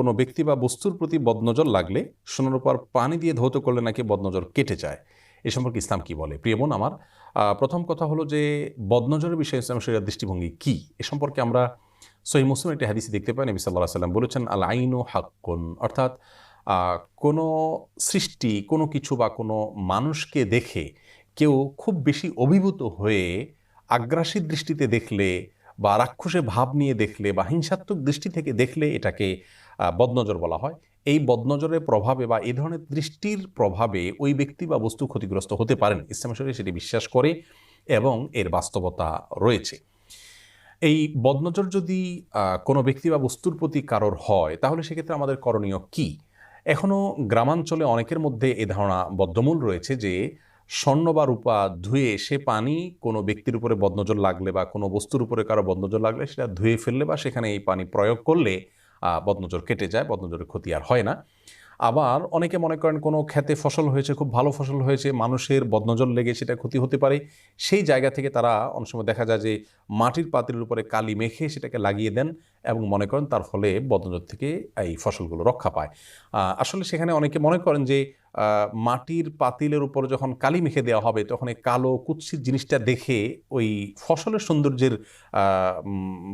কোনো ব্যক্তি বা বস্তুর প্রতি বদনজর লাগলে সোনার উপর পানি দিয়ে ধৌত করলে নাকি বদনজর কেটে যায়। এ সম্পর্কে ইসলাম কি বলে? প্রিয় বোন, আমার প্রথম কথা হলো যে বদনজরের বিষয়ে ইসলাম শরীরের দৃষ্টিভঙ্গি কি? এ সম্পর্কে আমরা সহি মুসলিম একটি হাদিসে দেখতে পাই। নবী সাল্লাহ সাল্লাম বলেছেন আল আইনু হাক্কুন অর্থাৎ কোনো সৃষ্টি, কোনো কিছু বা কোনো মানুষকে দেখে কেউ খুব বেশি অভিভূত হয়ে আগ্রাসী দৃষ্টিতে দেখলে বা রাক্ষসে ভাব নিয়ে দেখলে বা হিংসাত্মক দৃষ্টি থেকে দেখলে এটাকে বদনজর বলা হয়। এই বদনজরের প্রভাবে বা এই ধরনের দৃষ্টির প্রভাবে ওই ব্যক্তি বা বস্তু ক্ষতিগ্রস্ত হতে পারেন। ইসলাম শরীর সেটি বিশ্বাস করে এবং এর বাস্তবতা রয়েছে। এই বদনজর যদি কোনো ব্যক্তি বা বস্তুর প্রতি কারোর হয়, তাহলে সেক্ষেত্রে আমাদের করণীয় কি? এখনও গ্রামাঞ্চলে অনেকের মধ্যে এ ধারণা বদ্ধমূল রয়েছে যে, স্বর্ণ বা রূপা ধুয়ে সে পানি কোনো ব্যক্তির উপরে বদনজর লাগলে বা কোনো বস্তুর উপরে কারও বদনজর লাগলে সেটা ধুয়ে ফেললে বা সেখানে এই পানি প্রয়োগ করলে বদনজর কেটে যায়, বদনজরের ক্ষতি আর হয় না। আবার অনেকে মনে করেন কোনো খেতে ফসল হয়েছে, খুব ভালো ফসল হয়েছে, মানুষের বদনজর লেগে সেটা ক্ষতি হতে পারে। সেই জায়গা থেকে তারা অনেক সময় দেখা যায় যে মাটির পাত্রের উপরে কালি মেখে সেটাকে লাগিয়ে দেন এবং মনে করেন তার ফলে বদনজর থেকে এই ফসলগুলো রক্ষা পায়। আসলে সেখানে অনেকে মনে করেন যে মাটির পাতিলের উপর যখন কালি মেখে দেওয়া হবে, তখন এই কালো কুৎসিত জিনিসটা দেখে ওই ফসলের সৌন্দর্যের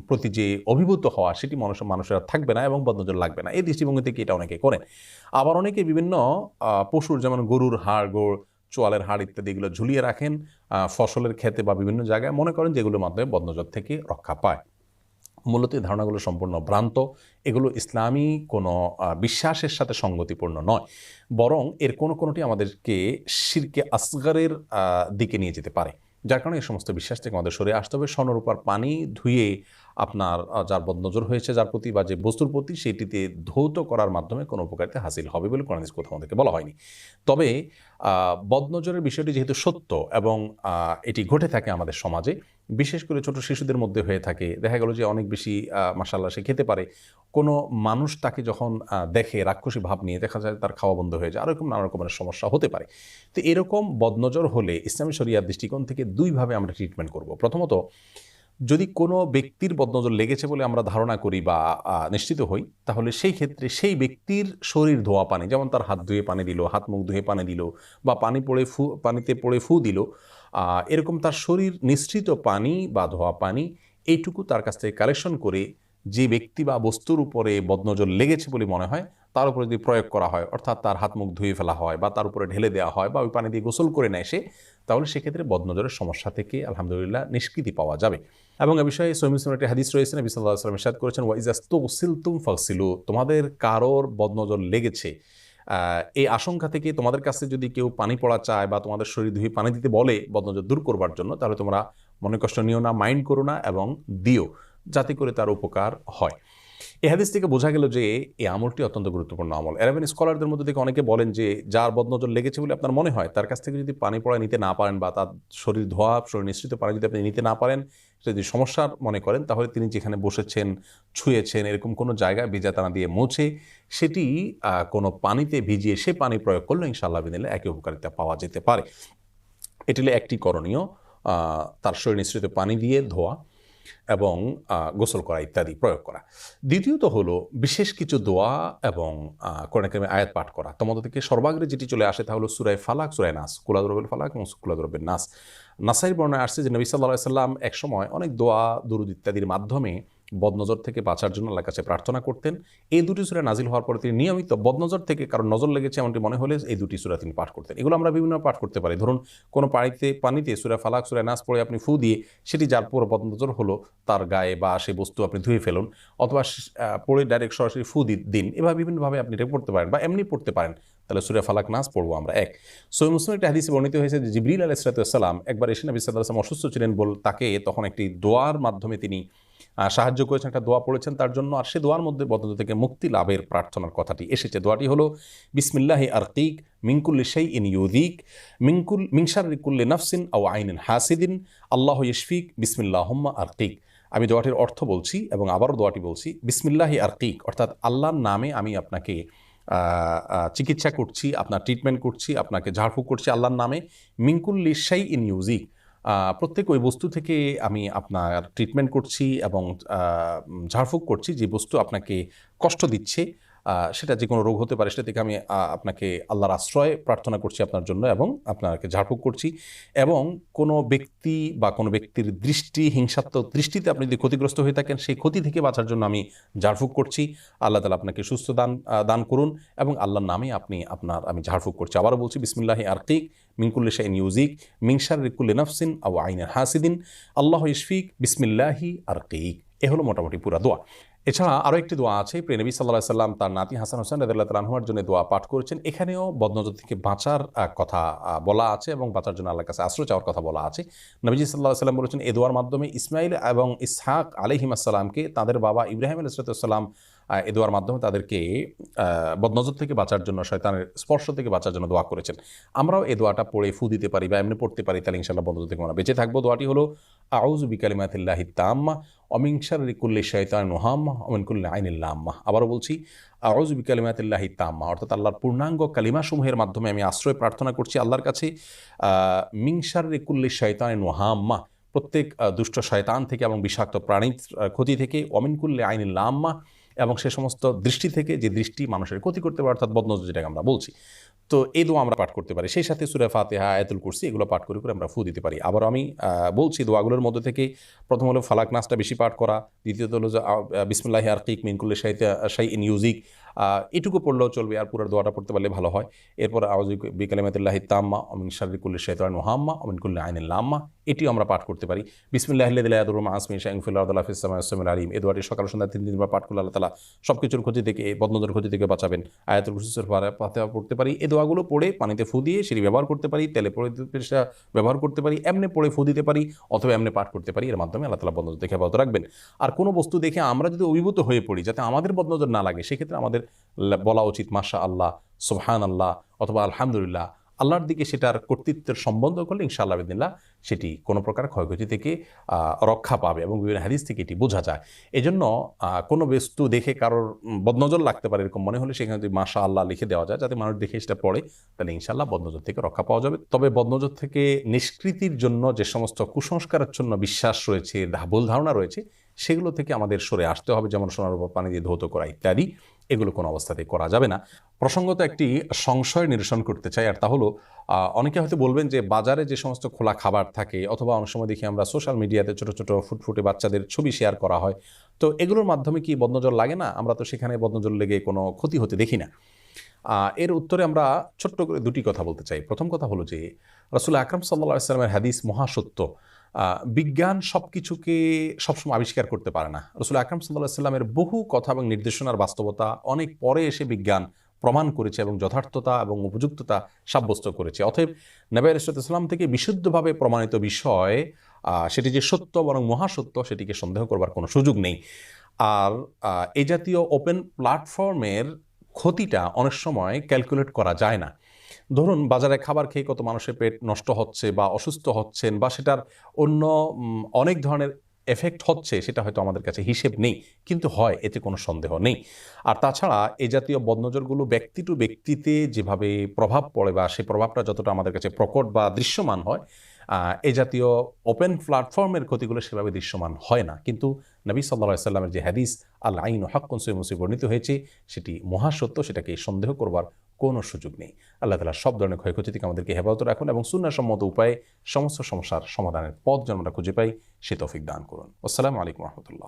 প্রতি যে অভিভূত হওয়া, সেটি মানুষ, মানুষের থাকবে না এবং বদনজর লাগবে না। এই দৃষ্টিভঙ্গি থেকে এটা অনেকে করেন। আবার অনেকে বিভিন্ন পশুর যেমন গরুর হাড়, গোড়, চোয়ালের হাড় ইত্যাদি এগুলো ঝুলিয়ে রাখেন ফসলের ক্ষেতে বা বিভিন্ন জায়গায় মনে করেন যেগুলোর মাধ্যমে বদনজর থেকে রক্ষা পায়। মূলত এই ধারণাগুলো সম্পূর্ণ ভ্রান্ত। এগুলো ইসলামী কোনো বিশ্বাসের সাথে সঙ্গতিপূর্ণ নয়। বরং এর কোনো কোনোটি আমাদেরকে শিরকে আসগারের দিকে নিয়ে যেতে পারে। যার কারণে এই সমস্ত বিশ্বাস থেকে আমাদের শরীরে আসতে হবে। স্বর্ণরূপার পানি ধুয়ে আপনার যার বদনজর হয়েছে, যার প্রতি বা যে বস্তুর প্রতি সেটিতে ধৌত করার মাধ্যমে কোনো উপকারিতা হাসিল হবে বলে কোরআন কোথাও আমাদেরকে বলা হয়নি। তবে বদনজরের বিষয়টি যেহেতু সত্য এবং এটি ঘটে থাকে আমাদের সমাজে, বিশেষ করে ছোট শিশুদের মধ্যে হয়ে থাকে, দেখা গেল যে অনেক বেশি মাসাল্লাহ সে খেতে পারে। কোনো মানুষ তাকে যখন দেখে, রাক্ষসী ভাব নিয়ে, দেখা যায় তার খাওয়া বন্ধ হয়ে যায় আর এরকম নানা রকমের সমস্যা হতে পারে। তো এরকম বদনজর হলে ইসলামী শরিয়ার দৃষ্টিকোণ থেকে দুইভাবে আমরা ট্রিটমেন্ট করব। প্রথমত যদি কোনো ব্যক্তির বদনজর লেগেছে বলে আমরা ধারণা করি বা নিশ্চিত হই, তাহলে সেই ক্ষেত্রে সেই ব্যক্তির শরীর ধোয়া পানি, যেমন তার হাত ধুয়ে পানি দিল, হাত মুখ ধুয়ে পানি দিল বা পানি পড়ে ফু, পানিতে পড়ে ফু দিল এরকম তার শরীর নিশ্চিত পানি বা ধোয়া পানি, এইটুকু তার কাছ থেকে কালেকশন করে যে ব্যক্তি বা বস্তুর উপরে বদনজর লেগেছে বলে মনে হয় তার উপরে যদি প্রয়োগ করা হয়, অর্থাৎ তার হাত মুখ ধুয়ে ফেলা হয় বা তার উপরে ঢেলে দেওয়া হয় বা ওই পানি দিয়ে গোসল করে নেয় সে, তাহলে সেক্ষেত্রে বদনজরের সমস্যা থেকে আলহামদুলিল্লাহ নিষ্কৃতি পাওয়া যাবে। এবং এ বিষয়ে সৈমিসিম একটি হাদিস রয়েছে, নবী সাল্লাহ ইরশাদ করেছেন ওয়াইজাস্তু তুম ফাকসিলু তোমাদের কারোর বদনজর লেগেছে এই আশঙ্কা থেকে তোমাদের কাছে যদি কেউ পানি পড়া চায় বা তোমাদের শরীর ধুয়ে পানি দিতে বলে বদনজর দূর করবার জন্য, তাহলে তোমরা মনে কষ্ট নিও না, মাইন্ড করো না এবং দিও, যাতে করে তার উপকার হয়। এই হাদিস থেকে বোঝা গেল যে এই আমলটি অত্যন্ত গুরুত্বপূর্ণ আমল। অ্যারাবিয়ান স্কলারদের মধ্যে থেকে অনেকে বলেন যে যার বদনজর লেগেছে বলে আপনার মনে হয়, তার কাছ থেকে যদি পানি পড়া নিতে না পারেন বা তার শরীর ধোয়া, শরীর নিশ্চিত পানি যদি আপনি নিতে না পারেন যদি সমস্যার মনে করেন, তাহলে তিনি যেখানে বসেছেন, ছুঁয়েছেন, এরকম কোনো জায়গায় ভিজাতানা দিয়ে মুছে, সেটি কোনো পানিতে ভিজিয়ে সে পানি প্রয়োগ করলে ইনশাআল্লাহ বিদিলে একই উপকারিতা পাওয়া যেতে পারে। এটি একটি করণীয় তার শরীর নিঃসৃত পানি দিয়ে ধোয়া। এবং গোসল করা ইত্যাদি প্রয়োগ করা। দ্বিতীয়ত হলো বিশেষ কিছু দোয়া এবং কোরআনকামে আয়াত পাঠ করা। তোমাদের থেকে সর্বাগ্রে যেটি চলে আসে তা হলো সুরায় ফালাক, সুরায় নাস। কুলাদরবের ফালাক এবং কুলাদরবের নাস। নাসাইর বর্ণায় আসছে যে নবী সাল্লাহ সাল্লাম এক সময় অনেক দোয়া, দুরুদ ইত্যাদির মাধ্যমে বদনজর থেকে বাঁচার জন্য আল্লাহর কাছে প্রার্থনা করতেন। এই দুটি সুরা নাজিল হওয়ার পরে তিনি নিয়মিত বদনজর থেকে কারণ নজর লেগেছে এমনটি মনে হলে এই দুটি সুরা তিনি পাঠ করতেন। এগুলো আমরা বিভিন্ন পাঠ করতে পারি। ধরুন, কোনো পানিতে পানিতে সুরা ফালাক, সুরা নাস পড়ে আপনি ফু দিয়ে সেটি যার পর বদনজর হলো, তার গায়ে বা সেই বস্তু আপনি ধুয়ে ফেলুন অথবা পড়ে ডাইরেক্ট সরাসরি ফু দিন। এভাবে বিভিন্নভাবে আপনি এটা পড়তে পারেন বা এমনি পড়তে পারেন। তাহলে সুরে ফালাক, নাস পড়ব আমরা এক। সৈ মুসলিম একটা হাদিসে বর্ণিত হয়েছে যে জিবরিল আলাহ সালাম একবার এসে নবী সাল্লাহ আসলাম অসুস্থ ছিলেন বল তাকে তখন একটি দোয়ার মাধ্যমে তিনি সাহায্য করেছেন, একটা দোয়া পড়েছেন তার জন্য। আর সে দোয়ার মধ্যে বদন্ত থেকে মুক্তি লাভের প্রার্থনার কথাটি এসেছে। দোয়াটি হলো, বিসমিল্লাহি আরকিক মিঙ্কুল্লি সেই ইন ইউদিক মিঙ্কুল মিংসারিকুল্লি নাফসিন আও আইনিন হাসিদিন আল্লাহ ইশফিক বিসমিল্লাহম্মা আরকিক আমি দোয়াটির অর্থ বলছি এবং আবারও দোয়াটি বলছি, বিসমিল্লাহি আরকিক অর্থাৎ আল্লাহর নামে আমি আপনাকে চিকিৎসা করছি, আপনার ট্রিটমেন্ট করছি, আপনাকে ঝাড়ফুঁক করছি আল্লাহর নামে মিঙ্কুল্লি সেই ইন ইউজিক প্রত্যেক ওই বস্তু থেকে আমি আপনার ট্রিটমেন্ট করছি এবং ঝাড়ফুঁক করছি যে বস্তু আপনাকে কষ্ট দিচ্ছে। সেটা যে কোনো রোগ হতে পারে সেটা থেকে আমি আপনাকে আল্লাহর আশ্রয় প্রার্থনা করছি আপনার জন্য এবং আপনাকে ঝাড়ফুঁক করছি এবং কোনো ব্যক্তি বা কোনো ব্যক্তির দৃষ্টি, হিংসাত্মক দৃষ্টিতে আপনি যদি ক্ষতিগ্রস্ত হয়ে থাকেন, সেই ক্ষতি থেকে বাঁচার জন্য আমি ঝাড়ফুঁক করছি। আল্লাহ তালা আপনাকে সুস্থ দান দান করুন এবং আল্লাহর নামে আপনি আপনার, আমি ঝাড়ফুঁক করছি। আবারও বলছি, বিসমিল্লাহি আরকিক মিনকুল্লি শাইন ইউজিক মিংসার রিকুল্লি নফসিন আউ আইনের হাসিদিন। আল্লাহ ইশফিক, বিসমিল্লাহি আরকিক। এ হলো মোটামুটি পুরা দোয়া। এছাড়া আরও একটি দোয়া আছে। প্রেনবী সাল্লাহ সাল্লাম তার নাতি হাসান হোসেন রাদিল্লাহ তালাহুয়ার জন্য দোয়া পাঠ করেছেন। এখানেও বদনজর থেকে বাঁচার কথা বলা আছে এবং বাঁচার জন্য আল্লাহর কাছে আশ্রয় চাওয়ার কথা বলা আছে। নবীজি সাল্লাহ সাল্লাম বলেছেন, এ দোয়ার মাধ্যমে ইসমাইল এবং ইসহাক আলহিমাসাল্লামকে তাদের বাবা ইব্রাহিম আলাইসালাম এ দোয়ার মাধ্যমে তাদেরকে বদনজর থেকে বাঁচার জন্য, শয়তানের স্পর্শ থেকে বাঁচার জন্য দোয়া করেছেন। আমরাও এই দোয়াটা পড়ে ফু দিতে পারি বা এমনি পড়তে পারি, তাহলে ইনশাল্লাহ বদনজর থেকে আমরা বেঁচে থাকব দোয়াটি হলো আউজ বিকালিমাতিল্লাহি তাম্মা অমিংসার রিকুল্লি শৈতান নোহাম্মা অমিনকুল্লি আইনিল্লাম্মা আবারও বলছি আউজ বিকালিমাতিল্লাহি তাম্মা অর্থাৎ আল্লাহর পূর্ণাঙ্গ কালিমাসমূহের মাধ্যমে আমি আশ্রয় প্রার্থনা করছি আল্লাহর কাছে মিংসার রিকুল্লি শৈতান নোহাম্মা প্রত্যেক দুষ্ট শয়তান থেকে এবং বিষাক্ত প্রাণীর ক্ষতি থেকে অমিনকুল্লি আইনিল্লাম্মা এবং সে সমস্ত দৃষ্টি থেকে যে দৃষ্টি মানুষের ক্ষতি করতে পারে, অর্থাৎ বদনজর যেটাকে আমরা বলছি, তো এই দোয়া আমরা পাঠ করতে পারি। সেই সাথে সুরে ফাতেহা, আয়াতুল কুরসি এগুলো পাঠ করে করে আমরা ফু দিতে পারি। আবার আমি বলছি দোয়াগুলোর মধ্যে থেকে প্রথম হলো ফালাক নাচটা বেশি পাঠ করা, দ্বিতীয়ত হলো যে বিসমুল্লাহ আর্কিক মিনকুল্লি সাহিত্য সাই ইন ইউজিক এটুকু পড়লেও চলবে, আর পুরো দোয়াটা পড়তে পারলে ভালো হয়। এরপর আওয়াজ বিকালিমাতুল্লাহি তাম্মা অমিন শারিকুল্লি শৈতান মোহাম্মা অমিন কুল্লি আইনুল্লাম্মা এটিও আমরা পাঠ করতে পারি। বিসমিল্লাহ আসমি শাইফুল্লাহ ইসলাম আলিম। এ দোয়াটি সকাল সন্ধ্যা তিন তিনবার পাঠ করলে আল্লাহ তালা সব কিছুর ক্ষতি থেকে বদনজর ক্ষতি থেকে বাঁচাবেন। আয়াতুল কুরসির পাতে পড়তে পারি। এই দোয়াগুলো পড়ে পানিতে ফু দিয়ে সেটি ব্যবহার করতে পারি, তেলে পড়ে ব্যবহার করতে পারি, এমনি পড়ে ফু দিতে পারি, অথবা এমনি পাঠ করতে পারি। এর মাধ্যমে আল্লাহ তালা বদনজর থেকে হেফাজত রাখবেন। আর কোনো বস্তু দেখে আমরা যদি অভিভূত হয়ে পড়ি, যাতে আমাদের বদনজর না লাগে, সেক্ষেত্রে আমাদের বলা উচিত মাশা আল্লাহ সুবহান আল্লাহ অথবা আলহামদুলিল্লাহ। আল্লাহর দিকে সেটার কর্তৃত্বের সম্বন্ধ করলে ইনশাআল্লাহ বিদিল্লাহ সেটি কোনো প্রকার ক্ষয়ক্ষতি থেকে রক্ষা পাবে এবং বিভিন্ন হাদিস থেকে এটি বোঝা যায়। এজন্য কোনো বস্তু দেখে কারোর বদনজর লাগতে পারে এরকম মনে হলে সেখানে যদি মাশা আল্লাহ লিখে দেওয়া যায়, যাতে মানুষ দেখে সেটা পড়ে, তাহলে ইনশাআল্লাহ বদনজর থেকে রক্ষা পাওয়া যাবে। তবে বদনজর থেকে নিষ্কৃতির জন্য যে সমস্ত কুসংস্কারের জন্য বিশ্বাস রয়েছে, ভুল ধারণা রয়েছে, সেগুলো থেকে আমাদের সরে আসতে হবে, যেমন সোনার উপর পানি দিয়ে ধৌত করা ইত্যাদি। এগুলো কোনো অবস্থাতেই করা যাবে না। প্রসঙ্গত একটি সংশয় নিরসন করতে চাই, আর তা হলো অনেকে হয়তো বলবেন যে বাজারে যে সমস্ত খোলা খাবার থাকে, অথবা অনেক সময় দেখি আমরা সোশ্যাল মিডিয়াতে ছোট ছোট, ফুটফুটে বাচ্চাদের ছবি শেয়ার করা হয়, তো এগুলোর মাধ্যমে কি বদনজল লাগে না? আমরা তো সেখানে বদনজল লেগে কোনো ক্ষতি হতে দেখি না। এর উত্তরে আমরা ছোট্ট করে দুটি কথা বলতে চাই। প্রথম কথা হলো যে, রসুল আকরম সাল্লা সাল্লামের হাদিস মহাসত্য। বিজ্ঞান সব কিছুকে সবসময় আবিষ্কার করতে পারে না। রসুল আকরম সাল্লাহ সাল্লামের বহু কথা এবং নির্দেশনার বাস্তবতা অনেক পরে এসে বিজ্ঞান প্রমাণ করেছে এবং যথার্থতা এবং উপযুক্ততা সাব্যস্ত করেছে। অতএব নবী ইসলাম থেকে বিশুদ্ধভাবে প্রমাণিত বিষয় সেটি যে সত্য বরং মহাসত্য, সেটিকে সন্দেহ করবার কোনো সুযোগ নেই। আর এই জাতীয় ওপেন প্ল্যাটফর্মের ক্ষতিটা অনেক সময় ক্যালকুলেট করা যায় না। ধরুন, বাজারে খাবার খেয়ে কত মানুষের পেট নষ্ট হচ্ছে বা অসুস্থ হচ্ছেন বা সেটার অন্য অনেক ধরনের এফেক্ট হচ্ছে, সেটা হয়তো আমাদের কাছে হিসেব নেই, কিন্তু হয়, এতে কোনো সন্দেহ নেই। আর তাছাড়া এ জাতীয় বদনজরগুলো ব্যক্তি টু ব্যক্তিতে যেভাবে প্রভাব পড়ে বা সেই প্রভাবটা যতটা আমাদের কাছে প্রকট বা দৃশ্যমান হয় এ জাতীয় ওপেন প্ল্যাটফর্মের ক্ষতিগুলো সেভাবে দৃশ্যমান হয় না। কিন্তু নবী সাল্লা সাল্লামের যে হাদিস আল আইন হকুন সৈমসি বর্ণিত হয়েছে, সেটি মহাসত্য, সেটাকে সন্দেহ করবার কোনো সুযোগ নেই। আল্লাহ তালা সব ধরনের ক্ষয়ক্ষতি থেকে আমাদেরকে হেফাজত রাখুন এবং সুন্নাসম্মত উপায়ে সমস্ত সমস্যার সমাধানের পথ যেন আমরা খুঁজে পাই, সে তফিক দান করুন। আসসালামু আলাইকুম রহমতুল্লাহ।